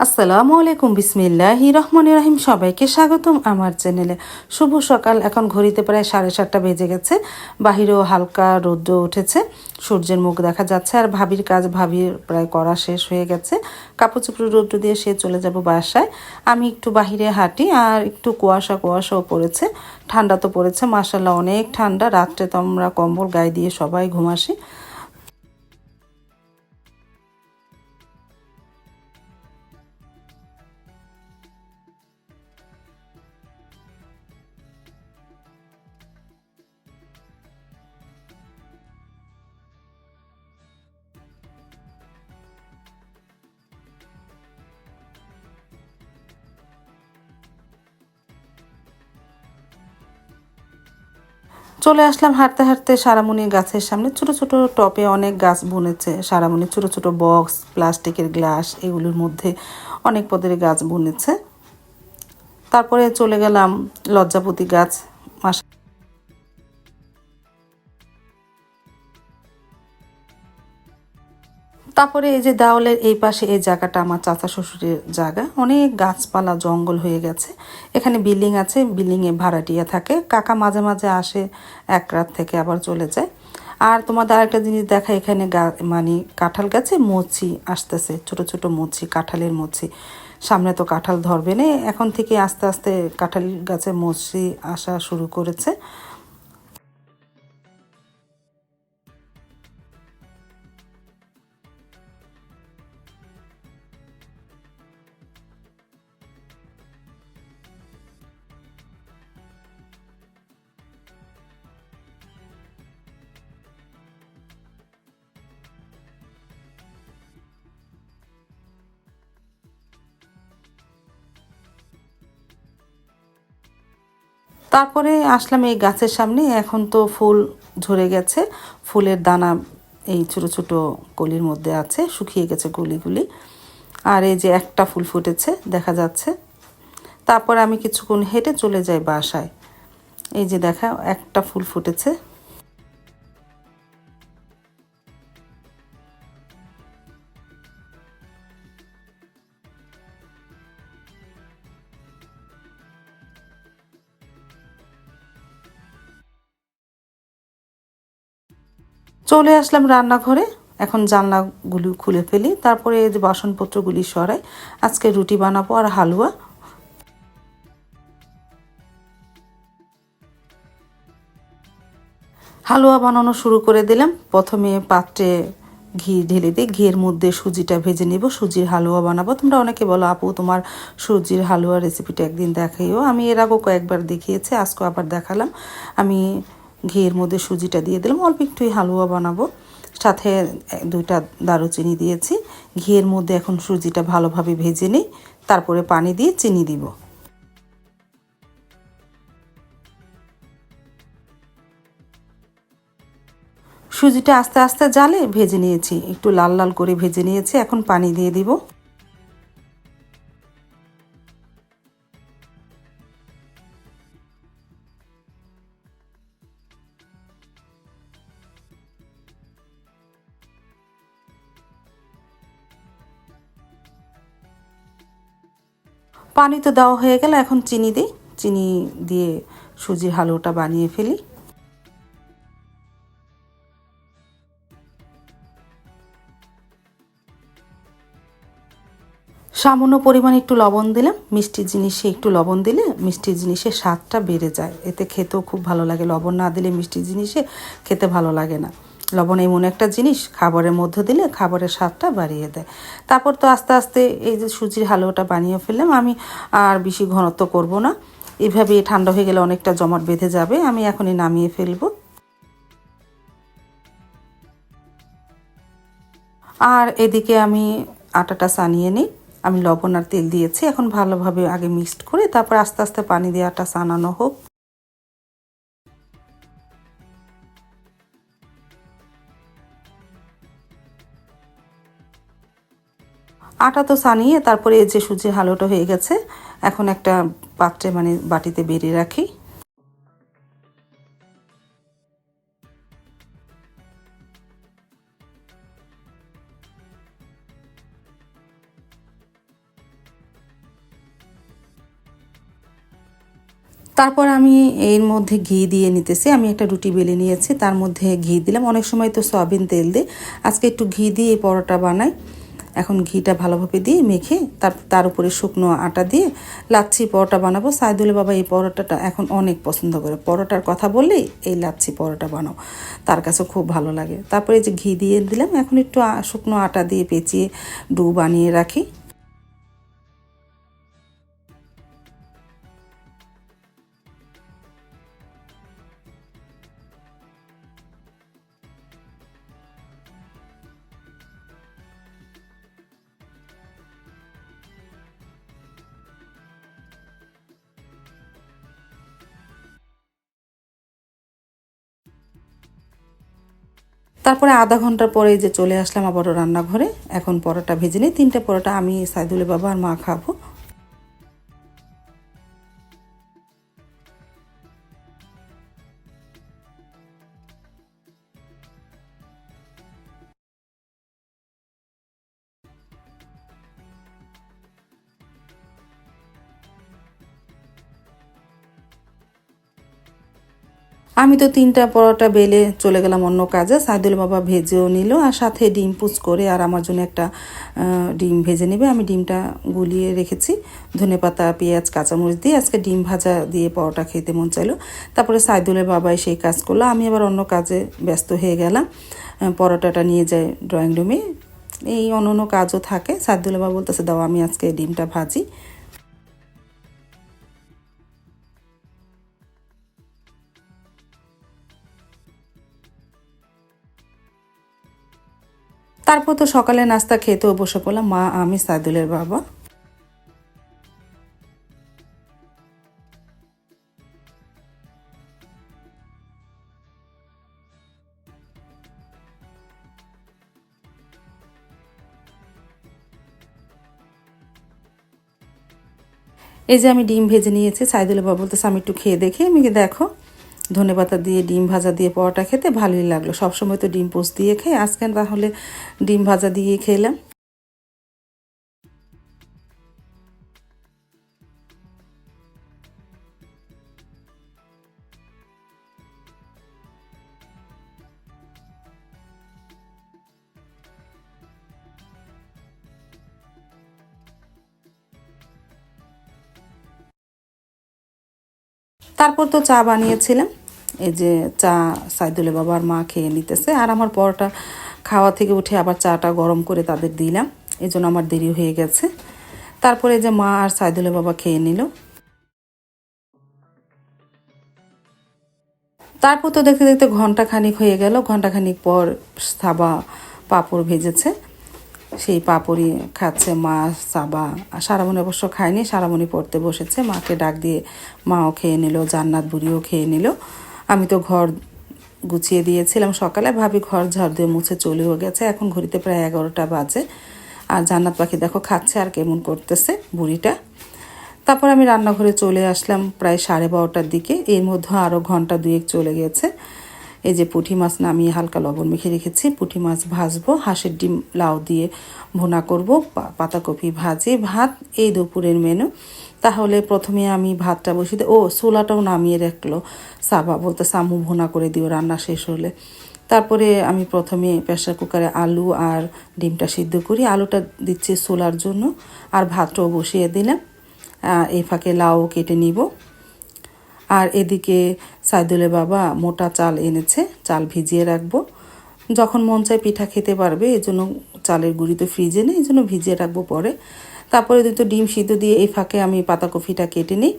আসসালামু আলাইকুম, বিসমিল্লাহ রহমান রাহিম। সবাইকে স্বাগতম আমার চ্যানেলে। শুভ সকাল। এখন ঘড়িতে প্রায় সাড়ে সাতটা বেজে গেছে। বাহিরেও হালকা রৌদ্র উঠেছে। সূর্যের মুখ দেখা যাচ্ছে আর ভাবির কাজ ভাবির প্রায় করা শেষ হয়ে গেছে। কাপড় চোপড় রৌদ্র দিয়ে সে চলে যাব বাসায়। আমি একটু বাহিরে হাঁটি আর একটু কুয়াশা কুয়াশাও পড়েছে। ঠান্ডা তো পড়েছে মাসাল্লাহ অনেক ঠান্ডা। রাত্রে তো আমরা কম্বল গায়ে দিয়ে সবাই ঘুমাসি। চলে আসলাম হাঁটতে হাঁটতে সারামণি গাছের সামনে। ছোট ছোট টপে অনেক গাছ বুনেছে। সারামণি ছোট ছোট বক্স, প্লাস্টিকের গ্লাস, এগুলোর মধ্যে অনেক পদের গাছ বুনেছে। তারপরে চলে গেলাম লজ্জাপতি গাছ তারপরে এই যে দাওলের এই পাশে এই জায়গাটা আমার চাচা শ্বশুরের জায়গা। অনেক গাছপালা, জঙ্গল হয়ে গেছে। এখানে বিল্ডিং আছে বিল্ডিংয়ে ভাড়াটিয়া থাকে। কাকা মাঝে মাঝে আসে, এক রাত থেকে আবার চলে যায়। আর তোমাদের আরেকটা জিনিস দেখা, এখানে গা মানে কাঁঠাল গাছে মুচি আসতেছে, ছোট ছোট মুচি, কাঁঠালের মুচি। সামনে তো কাঁঠাল ধরবে না। এখন থেকে আস্তে আস্তে কাঁঠাল গাছে মুচি আসা শুরু করেছে। তারপরে আসলাম এই গাছের সামনে। এখন তো ফুল ঝরে গেছে। ফুলের দানা এই ছোট ছোট কলির মধ্যে আছে, শুকিয়ে গেছে কলিগুলি আর এই যে একটা ফুল ফুটেছে, দেখা যাচ্ছে। তারপর আমি কিছুক্ষণ হেঁটে চলে যাই বাসায়। এই যে দেখা, একটা ফুল ফুটেছে। চলে আসলাম রান্নাঘরে। এখন জানলাগুলি খুলে ফেলি। তারপরে যে বাসনপত্রগুলি সরাই, আজকে রুটি বানাবো আর হালুয়া। হালুয়া বানানো শুরু করে দিলাম। প্রথমে পাত্রে ঘি ঢেলে দিই। ঘিয়ের মধ্যে সুজিটা ভেজে নিব। সুজির হালুয়া বানাবো। তোমরা অনেকে বলো, আপু, তোমার সুজির হালুয়া রেসিপিটা একদিন দেখাইও। আমি এর আগেও কয়েকবার দেখিয়েছি আজকে আবার দেখালাম। আমি ঘিয়ের মধ্যে সুজিটা দিয়ে দিলাম। অল্প একটুই হালুয়া বানাবো। সাথে দুইটা দারুচিনি দিয়েছি। ঘিয়ের মধ্যে এখন সুজিটা ভালোভাবে ভেজে নিই। তারপরে পানি দিয়ে চিনি দিব। সুজিটা আস্তে আস্তে জালে ভেজে নিয়েছি। একটু লাল লাল করে ভেজে নিয়েছি। এখন পানি দিয়ে দিব। পানি তো দেওয়া হয়ে গেল, এখন চিনি দিই। চিনি দিয়ে সুজির হালুয়াটা বানিয়ে ফেলি। সামান্য পরিমাণ একটু লবণ দিলাম, মিষ্টি জিনিসে একটু লবণ দিলে মিষ্টি জিনিসের স্বাদটা বেড়ে যায়। এতে খেতেও খুব ভালো লাগে। লবণ না দিলে মিষ্টি জিনিসে খেতে ভালো লাগে না। লবণ এমন একটা জিনিস খাবারের মধ্যে দিলে খাবারের স্বাদটা বাড়িয়ে দেয়। তারপর তো আস্তে আস্তে এই যে সুজির হালুয়াটা বানিয়ে ফেললাম, আমি আর বেশি ঘনত্ব করব না। এভাবে ঠান্ডা হয়ে গেলে অনেকটা জমাট বেঁধে যাবে, আমি এখনই নামিয়ে ফেলব। আর এদিকে আমি আটাটা সানিয়ে নিই। আমি লবণ আর তেল দিয়েছি, এখন ভালোভাবে আগে মিক্সড করে তারপর আস্তে আস্তে পানি দিয়ে আটা সানানো হোক। আটা তো সানিয়ে তারপরে এই যে সুজি হালোটা হয়ে গেছে, এখন একটা পাত্রে মানে বাটিতে বেরিয়ে রাখি। তারপর আমি এর মধ্যে ঘি দিয়ে নিতেছি। আমি একটা রুটি বেলে নিয়েছি, তার মধ্যে ঘি দিলাম। অনেক সময় তো সয়াবিন তেল দিই। আজকে একটু ঘি দিয়ে পরোটা বানাই। এখন ঘিটা ভালোভাবে দিয়ে মেখে তার তার উপরে শুকনো আটা দিয়ে লাচ্ছি পরোটা বানাবো। সাইদুল বাবা এই পরোটাটা এখন অনেক পছন্দ করে। পরোটার কথা বললেই এই লাচ্ছি পরোটা বানাও, তার কাছে খুব ভালো লাগে। তারপরে যে ঘি দিয়ে দিলাম, এখন একটু শুকনো আটা দিয়ে পেঁচিয়ে ডু বানিয়ে রাখি। তারপরে আধা ঘণ্টা পরে যে চলে আসলাম আবারও রান্নাঘরে। এখন পরোটা ভেজে নিই। তিনটে পরোটা আমি সাইদুলের বাবা আর মা খাব। আমি তো তিনটা পরোটা বেলে চলে গেলাম অন্য কাজে। সাইদুল বাবা ভেজেও নিল আর সাথে ডিম পুচ করে আর আমার জন্য একটা ডিম ভেজে নেবে। আমি ডিমটা গুলিয়ে রেখেছি। ধনে পাতা, পেঁয়াজ, কাঁচামরিচ দিয়ে আজকে ডিম ভাজা দিয়ে পরোটা খেতে মন চাইলো। তারপরে সাইদুলের বাবাই সেই কাজ করল। আমি আবার অন্য কাজে ব্যস্ত হয়ে গেলাম। পরোটাটা নিয়ে যাই ড্রয়িং রুমে। এই অন্য অন্য কাজও থাকে। সাইদুলের বাবা বলতেছে, দাও, আমি আজকে ডিমটা ভাজি। তারপর তো সকালে নাস্তা খেতেও বসে পড়লাম। মা, আমি, সাইদুলের বাবা। এই যে আমি ডিম ভেজে নিয়েছি, সাইদুলের বাবা বলতেছে, আমি একটু খেয়ে দেখি। আমি দেখো? ধনে পাতা দিয়ে, ডিম ভাজা দিয়ে পরোটা খেতে ভালোই লাগল। সবসময় তো ডিম পোস্ট দিয়ে খাই। আজকে তাহলে ডিম ভাজা দিয়ে খেলাম। তারপর তো চা বানিয়েছিলাম। এই যে চা সাইদুলে বাবার মা খেয়ে নিতেছে। আর আমার পরোটা খাওয়া থেকে উঠে আবার চাটা গরম করে তাদের দিলাম। এই জন্য আমার দেরি হয়ে গেছে। তারপরে যে মা আর সাইদুলে বাবা খেয়ে নিল। তারপর তো দেখতে দেখতে ঘণ্টা খানিক হয়ে গেল। ঘণ্টা খানিক পর সাবা পাঁপড় ভেজেছে। সেই পাপড়ি খাচ্ছে মা সাবা। সারামণি অবশ্য খায়নি, সারামণি পড়তে বসেছে। মাকে ডাক দিয়ে মাও খেয়ে নিল, জান্নাত বুড়িও খেয়ে নিল। আমি তো ঘর গুছিয়ে দিয়েছিলাম সকালে, ভাবি ঘর ঝাড় দিয়ে মুছে চলেও গেছে। এখন ঘড়িতে প্রায় এগারোটা বাজে। আর জান্নাত পাখি দেখো খাচ্ছে আর কেমন করতেছে বুড়িটা। তারপর আমি রান্নাঘরে চলে আসলাম প্রায় সাড়ে বারোটার দিকে। এর মধ্যে আরও ঘণ্টা দুয়েক চলে গেছে। এই যে পুঁটি মাছ নামিয়ে হালকা লবণ মেখে রেখেছি। পুঁটি মাছ ভাজবো, হাঁসের ডিম লাউ দিয়ে ভুনা করব পাতাকপি ভাজি, ভাত এই দুপুরের মেনু তাহলে প্রথমে আমি ভাতটা বসিয়ে ও ছোলাটাও নামিয়ে রাখল। সাবা বলতে সামু ভোনা করে দিও, রান্না শেষ হলে। তারপরে আমি প্রথমে প্রেসার কুকারে আলু আর ডিমটা সিদ্ধ করি। আলুটা দিচ্ছি সোলার জন্য। আর ভাতটাও বসিয়ে দিলাম। এই ফাঁকে লাউ কেটে নিব। আর এদিকে সাইদুলের বাবা মোটা চাল এনেছে, চাল ভিজিয়ে রাখব। যখন মন চায় পিঠা খেতে পারবে এই জন্য চালের গুঁড়ি তো ফ্রিজে নেই এই জন্য ভিজিয়ে রাখব পরে। তারপরে দুটো ডিম সিদ্ধ দিয়ে এই ফাঁকে আমি পাতাকপিটা কেটে নিই।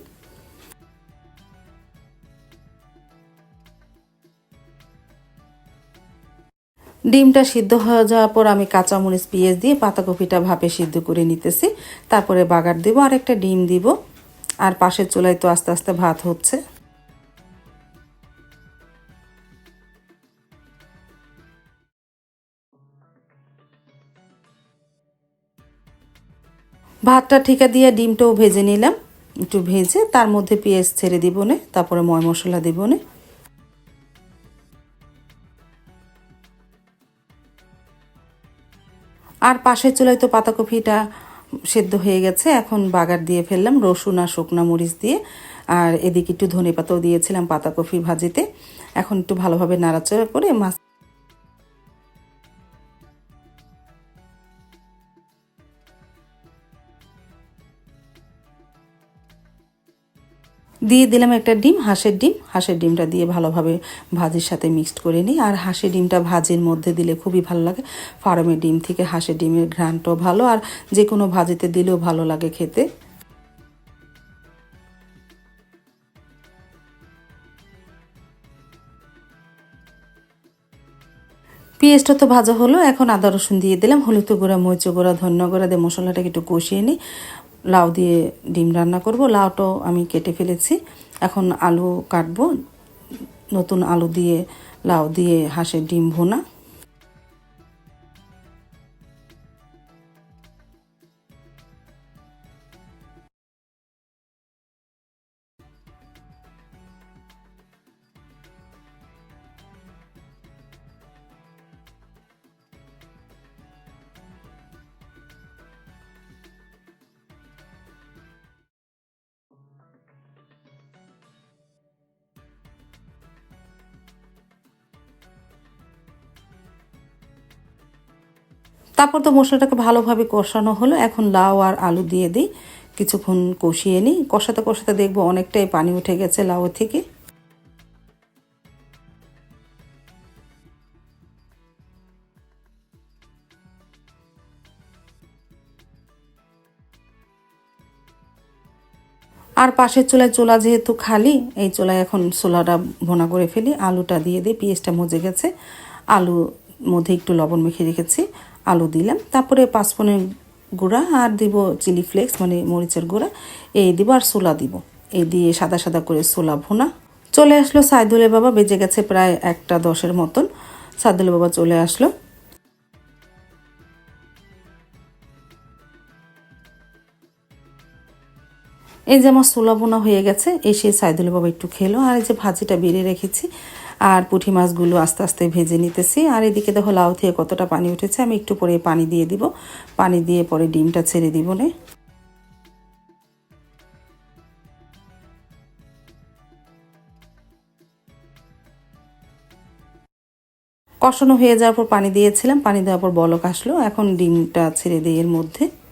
ডিমটা সিদ্ধ হয়ে যাওয়ার পর আমি কাঁচামরিচ, পেঁয়াজ দিয়ে পাতাকপিটা ভাপে সিদ্ধ করে নিতেছি। তারপরে বাগার দেবো আর একটা ডিম দিব। আর পাশের চুলায় তো আস্তে আস্তে ভাত হচ্ছে। ভাতটা ঠিকা দিয়ে ডিমটাও ভেজে নিলাম। একটু ভেজে তার মধ্যে পেঁয়াজ ছেড়ে দিব নে, তারপরে ময় মশলা দিব নে। আর পাশের চুলায় তো পাতাকপিটা সেদ্ধ হয়ে গেছে। এখন বাগার দিয়ে ফেললাম রসুন আর শুকনো মরিচ দিয়ে। আর এদিকে একটু ধনে পাতাও দিয়েছিলাম পাতাকপি ভাজিতে। এখন একটু ভালোভাবে নাড়াচাড়া করে মাছ দিয়ে দিলাম একটা ডিম, হাঁসের ডিম। হাঁসের ডিমটা দিয়ে ভালোভাবে ভাজির সাথে মিক্সড করে নিই। আর হাঁসের ডিমটা ভাজির মধ্যে দিলে খুবই ভালো লাগে। ফার্মের ডিম থেকে হাঁসের ডিমের ঘ্রাণটাও ভালো। আর যে কোনো ভাজিতে দিলেও ভালো লাগে খেতে। পেঁয়াজটা তো ভাজা হলো। এখন আদা রসুন দিয়ে দিলাম। হলুদ গুঁড়া মরিচ গুঁড়া, ধন্য গুঁড়া দিয়ে মশলাটাকে একটু কষিয়ে নিই। লাউ দিয়ে ডিম রান্না করব। লাউটাও আমি কেটে ফেলেছি। এখন আলু কাটবো। নতুন আলু দিয়ে, লাউ দিয়ে হাঁসের ডিম ভোনা। তারপর তো মশলাটাকে ভালোভাবে কষানো হলো। এখন লাউ আর আলু দিয়ে দিই। কিছুক্ষণ কষিয়ে নিই। কষাতে কষাতে দেখব অনেকটাই পানি উঠে গেছে লাউ থেকে। আর পাশের চুলায় চোলা যেহেতু খালি, এই চুলায় এখন চোলাটা ভোনা করে ফেলি। আলুটা দিয়ে দিই, পেঁয়াজটা মজে গেছে। আলু মধ্যে একটু লবণ মেখে রেখেছি। আলু দিলাম। তারপরে পাঁচফোনের গুঁড়া আর দিব চিলি ফ্লেক্স মানে মরিচের গুঁড়া। এই দিব আর সোলা দিব। এই দিয়ে সাদা সাদা করে সোলা ভুনা। চলে আসলো সাইদুলের বাবা, বেজে গেছে প্রায় একটা দশের মতন। সাইদুলের বাবা চলে আসলো। এই যে আমার সোলা বোনা হয়ে গেছে, এসে সাইদুল বাবা একটু খেলো। আর এই যে ভাজিটা বেড়ে রেখেছি আর পুঁটি মাছগুলো আস্তে আস্তে ভেজে নিতেছি। আর এদিকে দেখো লাউ থেকে কতটা পানি উঠেছে, আমি একটু পরে পানি দিয়ে দিব। পানি দিয়ে পরে ডিমটা ছেড়ে দিব নে। কষানো হয়ে যাওয়ার পর পানি দিয়েছিলাম, পানি দেওয়ার পর বলক আসলো। এখন ডিমটা ছেড়ে দিই এর মধ্যে।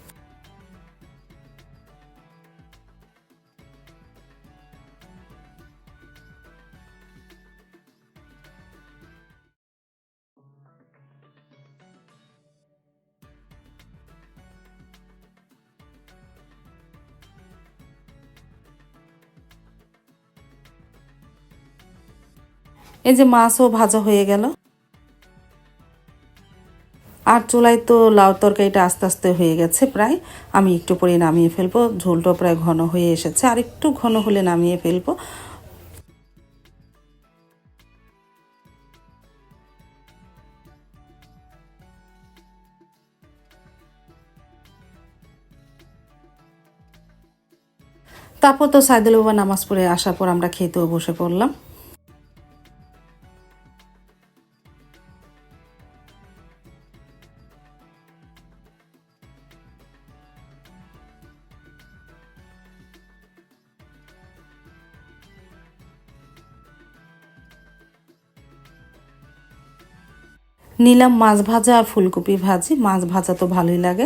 এই যে মাছও ভাজা হয়ে গেল। আর চুলায় তো লাউ তরকারিটা আস্তে আস্তে হয়ে গেছে প্রায়। আমি একটু পরে নামিয়ে ফেলব। ঝোলটা প্রায় ঘন হয়ে এসেছে। আর একটু ঘন হলে নামিয়ে ফেলব। তারপর তো সাইদুল বাবা নামাজ পড়ে আসার পর আমরা খেতেও বসে পড়লাম। নিলাম মাছ ভাজা আর ফুলকপি ভাজি। মাছ ভাজা তো ভালোই লাগে।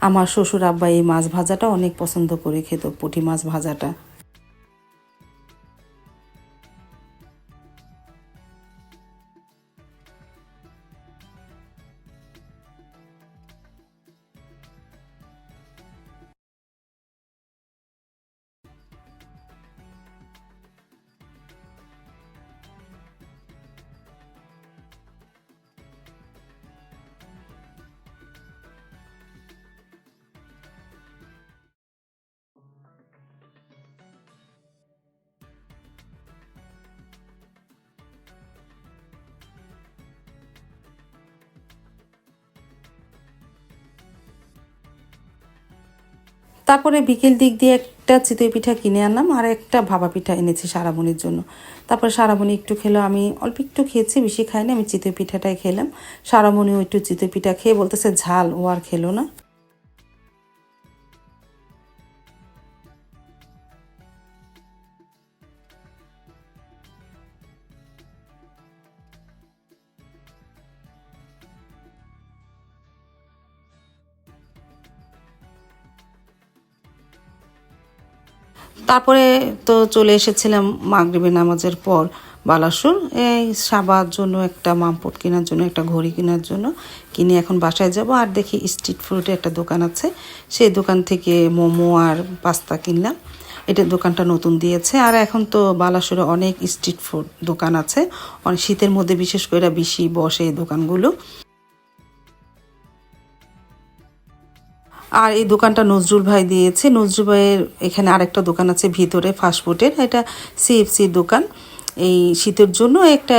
আমার শ্বশুর আব্বা এই মাছ ভাজাটা অনেক পছন্দ করে খেত, পুঁটি মাছ ভাজাটা। তারপরে বিকেল দিক দিয়ে একটা চিতই পিঠা কিনে আনলাম, আর একটা ভাবা পিঠা এনেছি সারাবনির জন্য। তারপরে সারাবনি একটু খেলো, আমি অল্প একটু খেয়েছি, বেশি খাইনি, আমি চিতই পিঠাটাই খেলাম। সারাবনিও একটু চিতই পিঠা খেয়ে বলতেছে, ঝাল, ও আর খেলো না। তারপরে তো চলে এসেছিলাম মাগরিবের নামাজের পর বালাসুর। এই সাবার জন্য একটা মামপট কেনার জন্য, একটা ঘড়ি কেনার জন্য কিনে এখন বাসায় যাব। আর দেখি স্ট্রিট ফুডে একটা দোকান আছে। সেই দোকান থেকে মোমো আর পাস্তা কিনলাম। এটা দোকানটা নতুন দিয়েছে। আর এখন তো বালাসুরে অনেক স্ট্রিট ফুড দোকান আছে। অনেক শীতের মধ্যে বিশেষ করে বেশি বসে এই দোকানগুলো। আর এই দোকানটা নজরুল ভাই দিয়েছে। নজরুল ভাইয়ের এখানে আরেকটা দোকান আছে ভিতরে ফাস্টফুডের এটা সিএফসির দোকান। এই শীতের জন্য একটা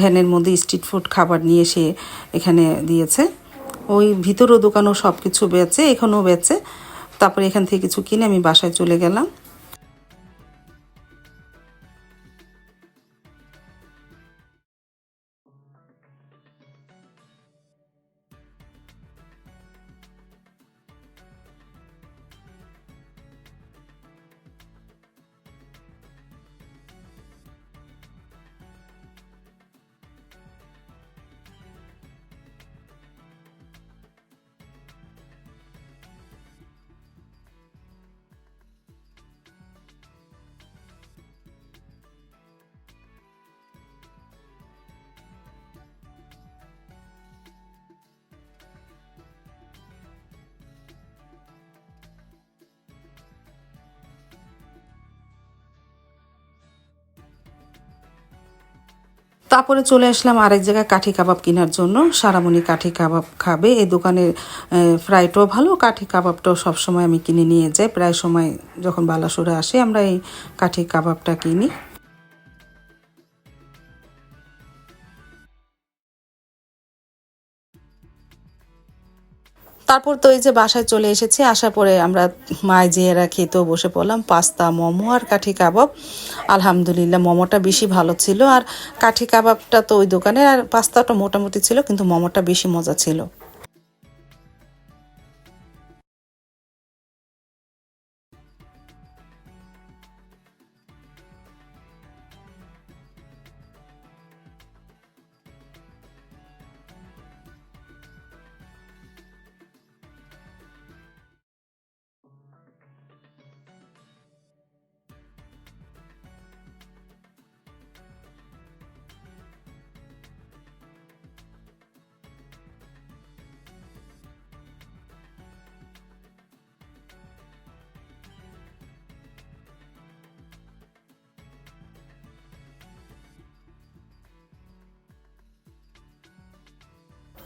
ভ্যানের মধ্যে স্ট্রিট ফুড খাবার নিয়ে সে এখানে দিয়েছে। ওই ভিতরও দোকানও সব কিছু বেচে, এখানেও বেচে। তারপরে এখান থেকে কিছু কিনে আমি বাসায় চলে গেলাম। তারপরে চলে আসলাম আরেক জায়গায় কাঠি কাবাব কেনার জন্য। সারামণি কাঠি কাবাব খাবে। এই দোকানের ফ্রাইটাও ভালো, কাঠি কাবাবটাও সবসময় আমি কিনে নিয়ে যাই। প্রায় সময় যখন বালাসুরে আসে, আমরা এই কাঠি কাবাবটা কিনি। তারপর তো এই যে বাসায় চলে এসেছি, আসার পরে আমরা মায় জিয়েরা খেতেও বসে পড়লাম, পাস্তা, মোমো আর কাঠি কাবাব। আলহামদুলিল্লাহ, মোমোটা বেশি ভালো ছিল। আর কাঠি কাবাবটা তো ওই দোকানে আর পাস্তাটা মোটামুটি ছিল, কিন্তু মোমোটা বেশি মজা ছিল।